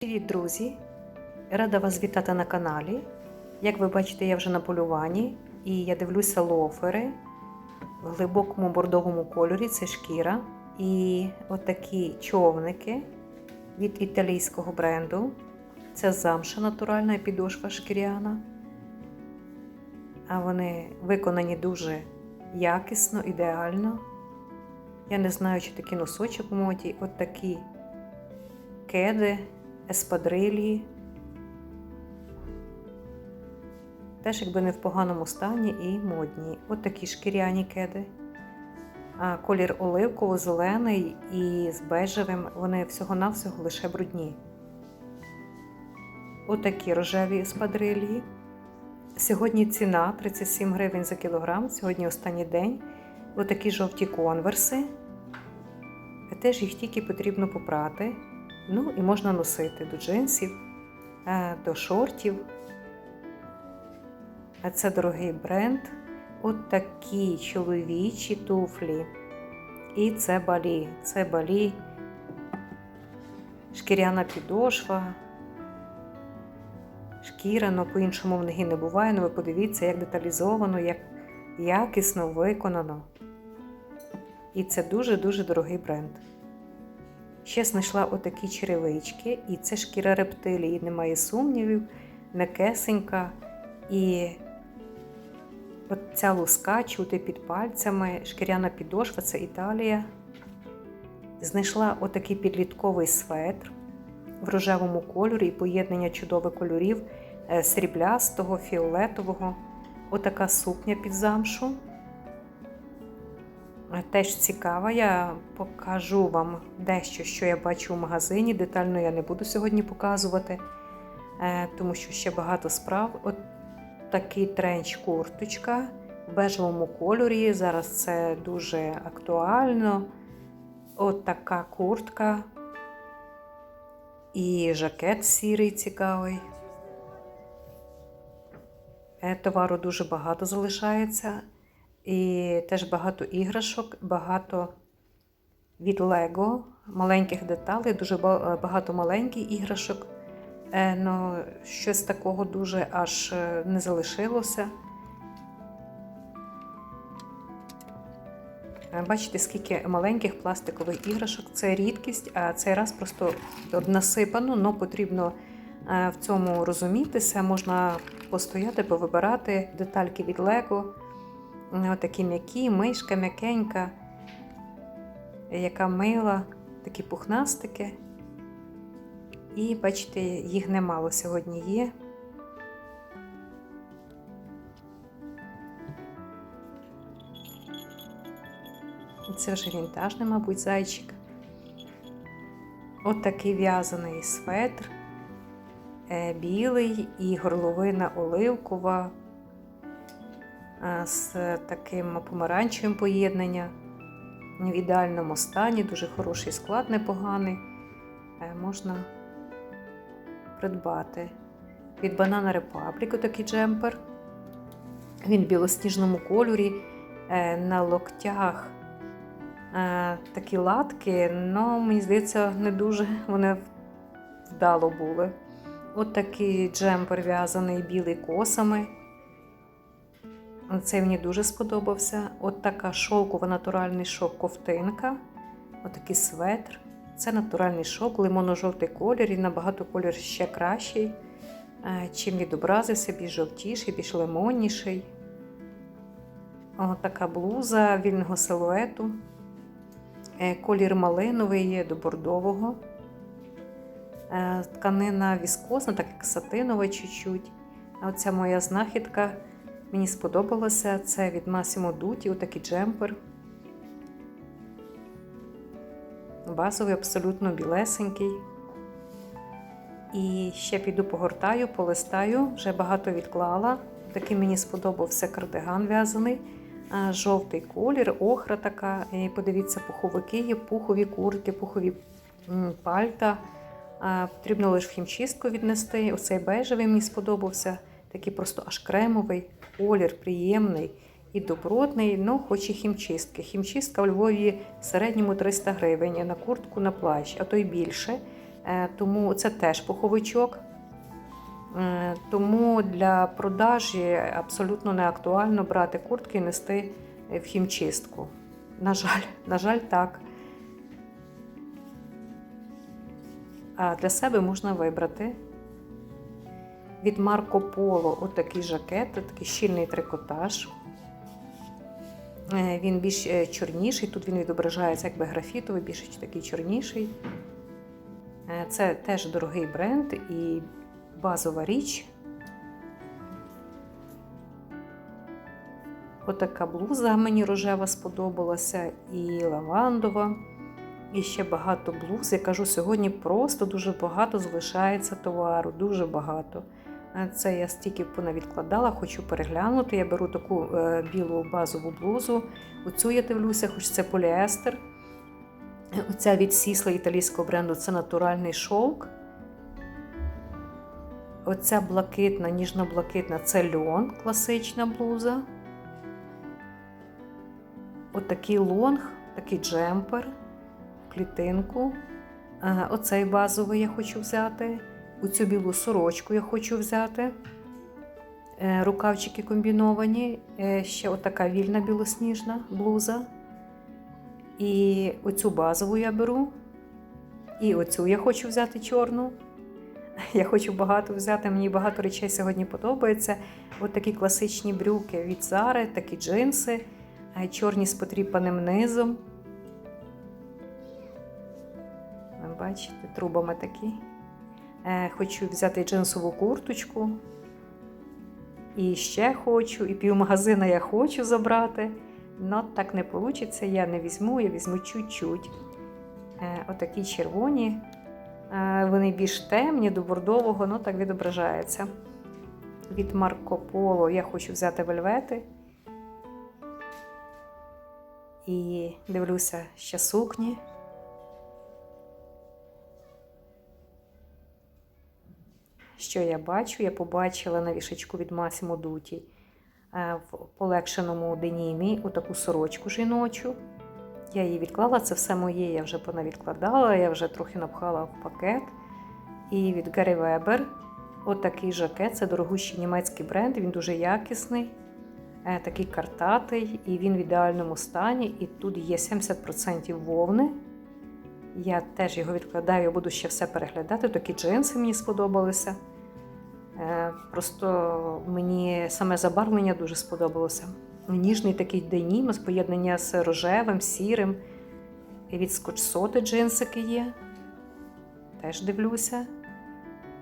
Привіт, друзі! Рада вас вітати на каналі. Як ви бачите, я вже на полюванні і я дивлюся лофери в глибокому бордовому кольорі це шкіра. І отакі човники від італійського бренду. Це замша натуральна підошва шкіряна. А вони виконані дуже якісно, ідеально. Я не знаю, чи такий носочок в моді. От такі кеди, еспадрилі. Теж якби не в поганому стані і модні. От такі шкіряні кеди. А колір оливково-зелений і з бежевим. Вони всього-навсього лише брудні. Отакі рожеві еспадрилі. Сьогодні ціна 37 гривень за кілограм. Сьогодні останній день. Отакі жовті конверси. Теж їх тільки потрібно попрати. Ну і можна носити до джинсів, е, до шортів. А це дорогий бренд. От такі чоловічі туфлі. І це балі. Це балі, шкіряна підошва. Шкіра, ну по-іншому в ноги не буває. Ну ви подивіться, як деталізовано, як якісно виконано. І це дуже-дуже дорогий бренд. Ще знайшла отакі черевички, і це шкіра рептилії, немає сумнівів, м'якесенька. І от ця луска чути під пальцями, шкіряна підошва це Італія. Знайшла отакий підлітковий светр в рожевому кольорі і поєднання чудових кольорів е, сріблястого, фіолетового. Отака сукня під замшу. Теж цікава, я покажу вам дещо, що я бачу в магазині. Детально я не буду сьогодні показувати, е, тому що ще багато справ. От такий тренч курточка в бежевому кольорі. Зараз це дуже актуально. От така куртка. І жакет сірий цікавий. Е, Товару дуже багато залишається. І теж багато іграшок, багато від Лего, маленьких деталей, дуже багато маленьких іграшок. Е, Ну, щось такого дуже аж е, не залишилося. Е, Бачите, скільки маленьких пластикових іграшок. Це рідкість, а цей раз просто насипано, але потрібно е, в цьому розумітися. Можна постояти, повибирати детальки від Лего. Отакі м'які, мишка м'якенька, яка мила, такі пухнастики. І бачите, їх немало сьогодні є. Це вже вінтажний, мабуть, зайчик. От такий в'язаний светр, е, білий і горловина оливкова з таким помаранчевим поєднанням. В ідеальному стані, дуже хороший склад, непоганий. Е, Можна придбати. Від Banana Republic такий джемпер. Він в білосніжному кольорі, е, на локтях е, такі латки, але мені здається, не дуже вони вдало були. От такий джемпер в'язаний білий косами. Цей мені дуже сподобався. От така шовкова натуральний шовк ковтинка. Отакий светр. Це натуральний шовк, лимонно-жовтий колір і набагато колір ще кращий. Е, Чим відобразився, більш жовтіший, більш лимонніший. От така блуза вільного силуету. Е, Колір малиновий є до бордового. Е, Тканина віскозна, так як сатинова чуть-чуть. Оця моя знахідка. Мені сподобалося це від Massimo Dutti, отакий джемпер. Базовий, абсолютно білесенький. І ще піду погортаю, полистаю, вже багато відклала. Такий мені сподобався кардиган в'язаний. Жовтий колір, охра така. І подивіться, пуховики є, пухові куртки, пухові пальта. Потрібно лише в хімчистку віднести. Оцей бежевий мені сподобався. Такий просто аж кремовий, колір приємний і добротний, ну хоч і хімчистки. Хімчистка у Львові в середньому 300 гривень на куртку, на плащ, а то й більше. Е, Тому це теж пуховичок. Е, Тому для продажі абсолютно не актуально брати куртки і нести в хімчистку. На жаль, на жаль, так. А для себе можна вибрати від Марко Поло отакий жакет, такий щільний трикотаж. Е, Він більш е, чорніший, тут він відображається якби графітовий, більш такий чорніший. Е, Це теж дорогий бренд і базова річ. Отака блуза мені рожева сподобалася, і лавандова, і ще багато блуз. Я кажу, сьогодні просто дуже багато залишається товару, дуже багато. Е, Це я стільки понавідкладала, хочу переглянути. Я беру таку е, білу базову блузу. Оцю я дивлюся, хоч це поліестер. Оця від сісла італійського бренду це натуральний шовк. Оця блакитна, ніжно-блакитна це льон, класична блуза. Отакий лонг, такий джемпер клітинку. Е, Оцей базовий я хочу взяти. Оцю білу сорочку я хочу взяти. Е, Рукавчики комбіновані. Е, Ще отака вільна білосніжна блуза. І оцю базову я беру. І оцю я хочу взяти чорну. Я хочу багато взяти, мені багато речей сьогодні подобається. От такі класичні брюки від Зари, такі джинси, е, чорні з потріпаним низом. Ви бачите, трубами такі. Е, Хочу взяти джинсову курточку. І ще хочу, і півмагазина я хочу забрати. Но так не вийде, я не візьму, я візьму чуть-чуть. Е, Отакі червоні. Е, Вони більш темні, до бордового, ну так відображається. Від Марко Поло я хочу взяти вельвети. І дивлюся ще сукні. Що я бачу? Я побачила на вішечку від Масімо Дуті е, в полегшеному денімі отаку сорочку жіночу. Я її відклала, це все моє, я вже понавідкладала, я вже трохи напхала в пакет. І від Гаррі Вебер отакий жакет, це дорогущий німецький бренд, він дуже якісний, е, такий картатий, і він в ідеальному стані. І тут є 70% вовни. Я теж його відкладаю, я буду ще все переглядати. Такі джинси мені сподобалися. Е, Просто мені саме забарвлення дуже сподобалося. Ніжний такий денім, з поєднання з рожевим, сірим. І від скотчсоти джинсики є. Теж дивлюся.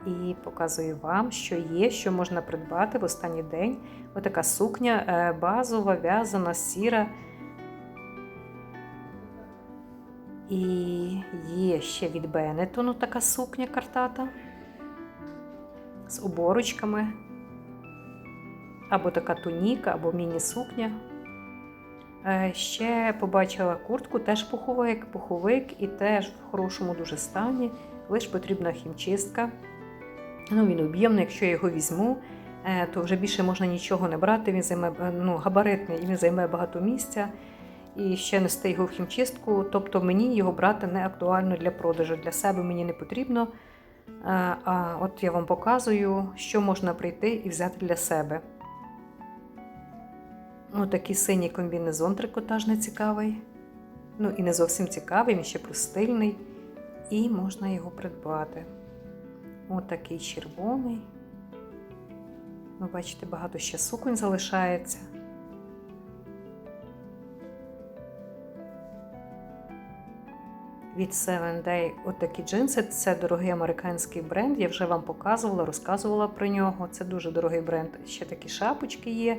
І показую вам, що є, що можна придбати в останній день. Отака сукня е, базова, в'язана, сіра. І є ще від Бенетону така сукня картата з оборочками. Або така туніка, або міні-сукня. Е, Ще побачила куртку, теж пуховик, пуховик і теж в хорошому дуже стані, лише потрібна хімчистка. Ну, Він об'ємний, якщо я його візьму, е, то вже більше можна нічого не брати. Він займе е, ну, габаритний і він займе багато місця. І ще нести його в хімчистку. Тобто мені його брати не актуально для продажу. Для себе мені не потрібно. Е, А от я вам показую, що можна прийти і взяти для себе. Отакий синій комбінезон трикотажний цікавий. Ну і не зовсім цікавий, він ще плюс стильний. І можна його придбати. Отакий червоний. Ви бачите, багато ще суконь залишається. Від Seven Day отакі джинси. Це дорогий американський бренд. Я вже вам показувала, розказувала про нього. Це дуже дорогий бренд. Ще такі шапочки є.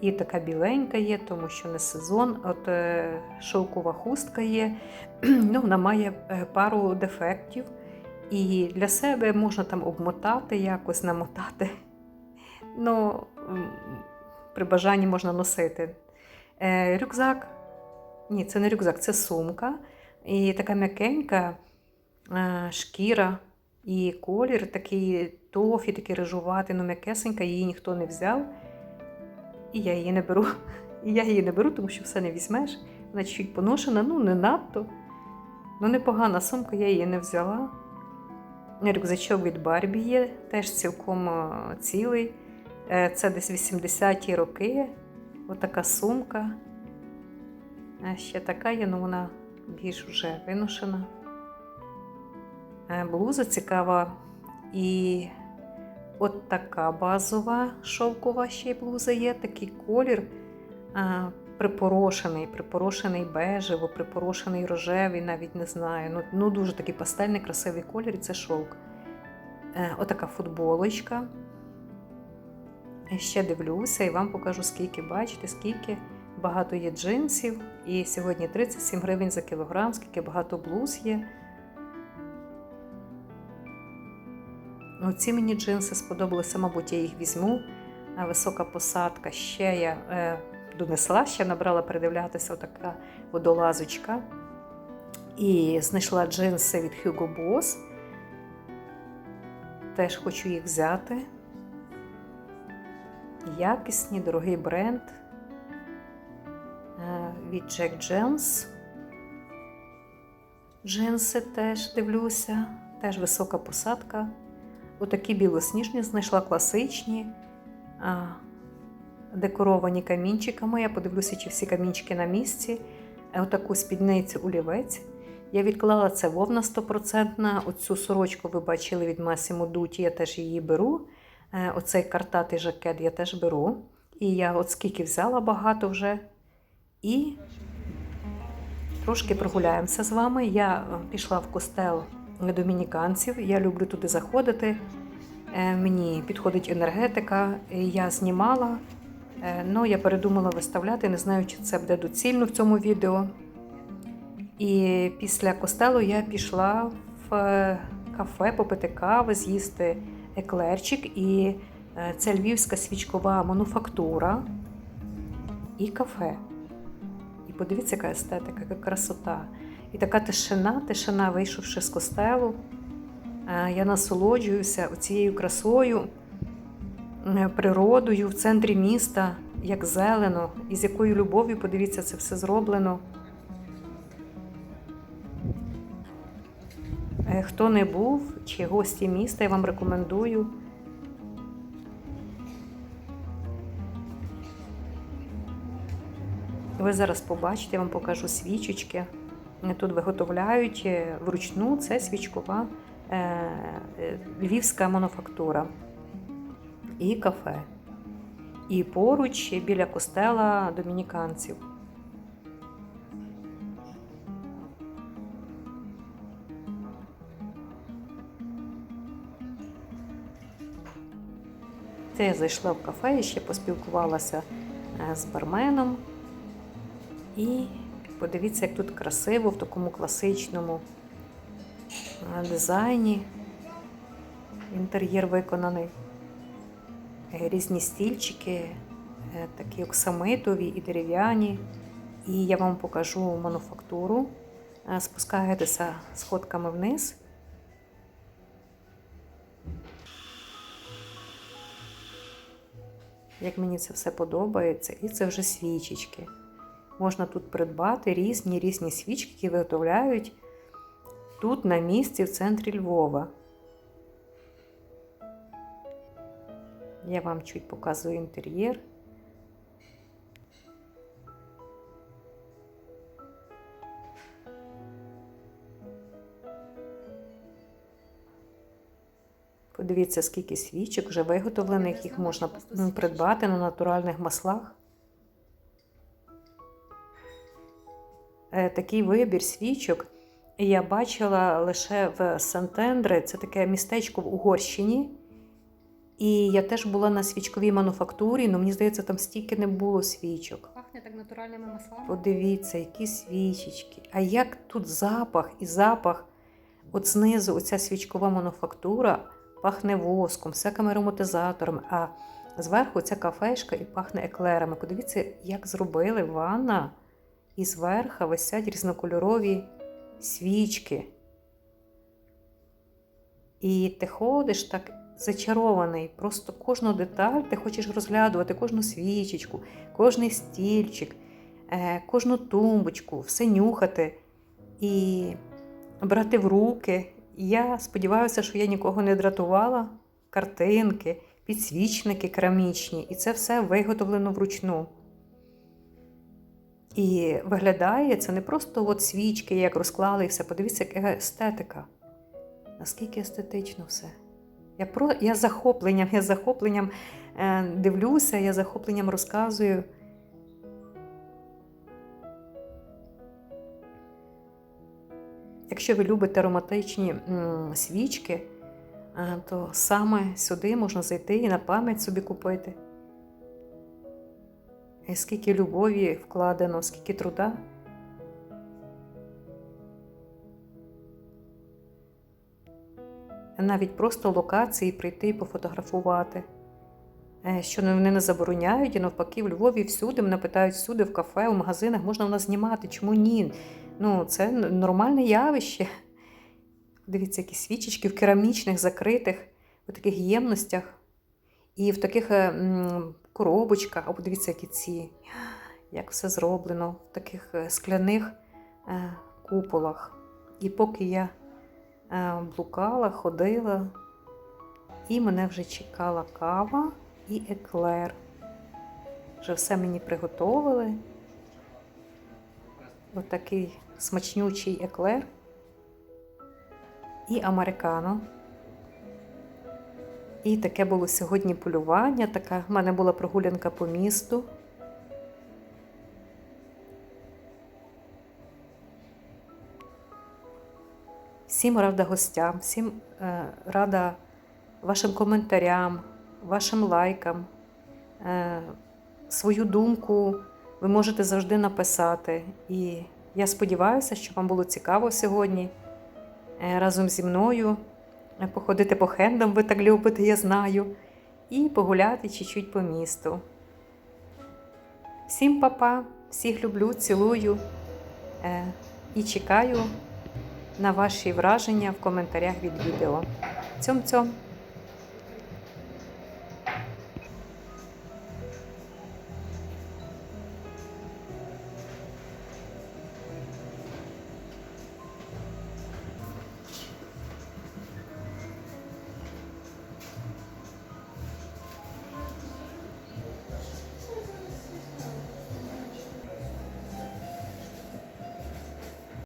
І така біленька є, тому що не сезон. От е, шовкова хустка є. ну, Вона має е, пару дефектів. І для себе можна там обмотати, якось намотати. Ну, при бажанні можна носити. Е, рюкзак. Ні, це не рюкзак, це сумка. І така м'якенька е, шкіра і колір такий тофі, такий рижуватий, ну м'якесенька, її ніхто не взяв. І я її не беру. І я її не беру, тому що все не візьмеш. Вона чуть поношена, ну не надто. Ну, непогана сумка, я її не взяла. Рюкзачок від Барбі є, теж цілком е, цілий. Е, Це десь 80-ті роки. Отака сумка. Ще така є, але вона більш вже виношена. Е, Блуза цікава. І от така базова шовкова ще й блуза є, такий колір а, припорошений, припорошений бежево, припорошений рожевий, навіть не знаю. Ну, ну дуже такий пастельний, красивий колір, і це шовк. Е, отака футболочка. Е, Ще дивлюся і вам покажу, скільки бачите, скільки багато є джинсів. І сьогодні 37 гривень за кілограм, скільки багато блуз є. Ну, ці мені джинси сподобалися, мабуть, я їх візьму. Висока посадка. Ще я е, донесла, ще набрала передивлятися отака водолазочка. І знайшла джинси від Hugo Boss. Теж хочу їх взяти. Якісні, дорогий бренд від Jack Jones. Джинси теж дивлюся, теж висока посадка. Отакі білосніжні знайшла класичні, а, декоровані камінчиками. Я подивлюся, чи всі камінчики на місці. Е, Отаку спідницю олівець. Я відклала це вовна 100%. Оцю сорочку ви бачили від Massimo Dutti, я теж її беру. Е, Оцей картатий жакет я теж беру. І я от скільки взяла багато вже. І трошки прогуляємося з вами. Я е, пішла в костел домініканців. Я люблю туди заходити. Е, Мені підходить енергетика. Я знімала, але я передумала виставляти, не знаю, чи це буде доцільно в цьому відео. І після костелу я пішла в е, кафе попити кави, з'їсти еклерчик. І е, це львівська свічкова мануфактура і кафе. І подивіться, яка естетика, яка красота. І така тишина, тишина, вийшовши з костелу. Е, Я насолоджуюся цією красою, е, природою в центрі міста, як зелено, і з якою любов'ю, подивіться, це все зроблено. Е, Хто не був чи гості міста, я вам рекомендую. Зараз побачите, я вам покажу свічечки. Тут виготовляють е, вручну це свічкова е, е, львівська мануфактура і кафе. І поруч біля костела домініканців. Це я зайшла в кафе і ще поспілкувалася з барменом. І подивіться, як тут красиво в такому класичному дизайні. Інтер'єр виконаний. Е, Різні стільчики, е, такі оксамитові і дерев'яні. І я вам покажу мануфактуру. Е, Спускаєтеся сходками вниз. Як мені це все подобається, і це вже свічечки. Можна тут придбати різні різні свічки, які виготовляють тут на місці в центрі Львова. Я вам чуть показую інтер'єр. Подивіться, скільки свічок вже виготовлених, їх можна придбати на натуральних маслах. Такий вибір свічок я бачила лише в Сантендре, це таке містечко в Угорщині. І я теж була на свічковій мануфактурі, але мені здається, там стільки не було свічок. Пахне так натуральними маслами. Подивіться, які свічечки. А як тут запах і запах. От знизу оця свічкова мануфактура пахне воском, всякими ароматизаторами, а зверху ця кафешка і пахне еклерами. Подивіться, як зробили ванна, і зверху висять різнокольорові свічки. І ти ходиш так зачарований, просто кожну деталь ти хочеш розглядувати, кожну свічечку, кожний стільчик, е, кожну тумбочку, все нюхати і брати в руки Я сподіваюся, що я нікого не дратувала. Картинки, підсвічники керамічні, і це все виготовлено вручну. І виглядає це не просто от свічки, як розклали і все. Подивіться, яка естетика. Наскільки естетично все. Я, про, я захопленням, я захопленням е, дивлюся, я захопленням розказую. Якщо ви любите ароматичні свічки, е, то саме сюди можна зайти і на пам'ять собі купити. Скільки любові вкладено, скільки труда. Навіть просто локації прийти і пофотографувати. Е, Що вони не забороняють, і навпаки, в Львові всюди мене питають всюди, в кафе, в магазинах можна в нас знімати. Чому ні? Ну, це нормальне явище. Дивіться, які свічечки в керамічних, закритих, в таких ємностях і в таких м, коробочках. Або дивіться, які ці, як все зроблено в таких е, скляних е, куполах. І поки я е, блукала, ходила, і мене вже чекала кава і еклер. Вже все мені приготовили. Отакий смачнючий еклер і американо. І таке було сьогодні полювання. Така в мене була прогулянка по місту. Всім рада гостям, всім е, рада вашим коментарям, вашим лайкам. Е, свою думку ви можете завжди написати. І я сподіваюся, що вам було цікаво сьогодні е, разом зі мною походити по хендам, ви так любите, я знаю, і погуляти чуть-чуть по місту. Всім папа, всіх люблю, цілую е, і чекаю на ваші враження в коментарях від відео. Цьом-цьом!